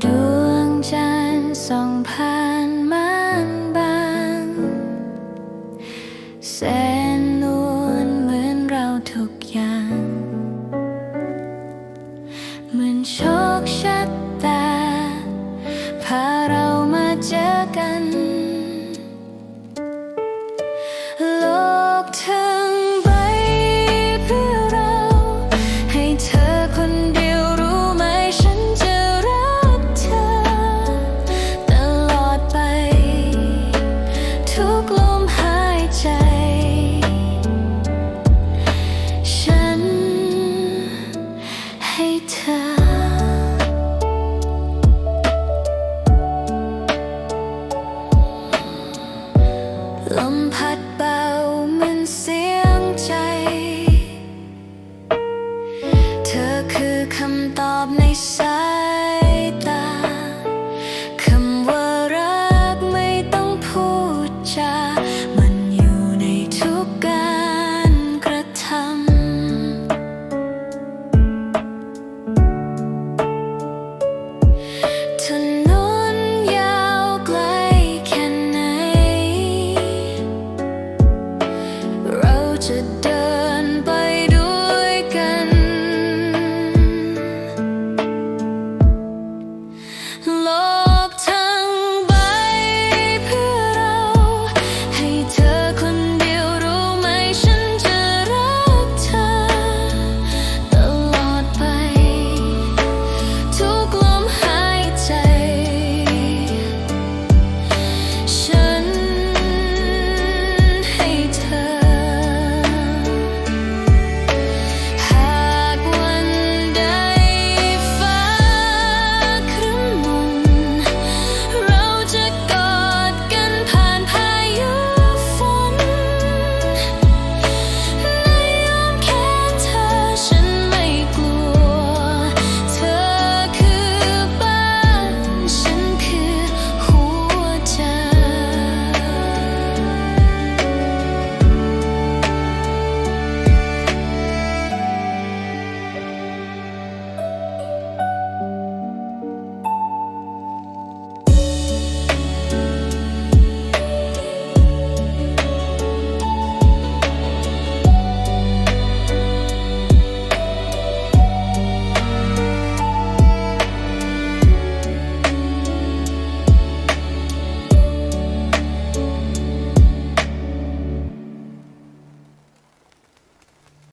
ดวงจันทร์ส่องผ่านม่านบางแสนนวลเหมือนเราทุกอย่าง เหมือนโชคชะตา พาเรามาเจอกัน โลกเธอ อบในใจ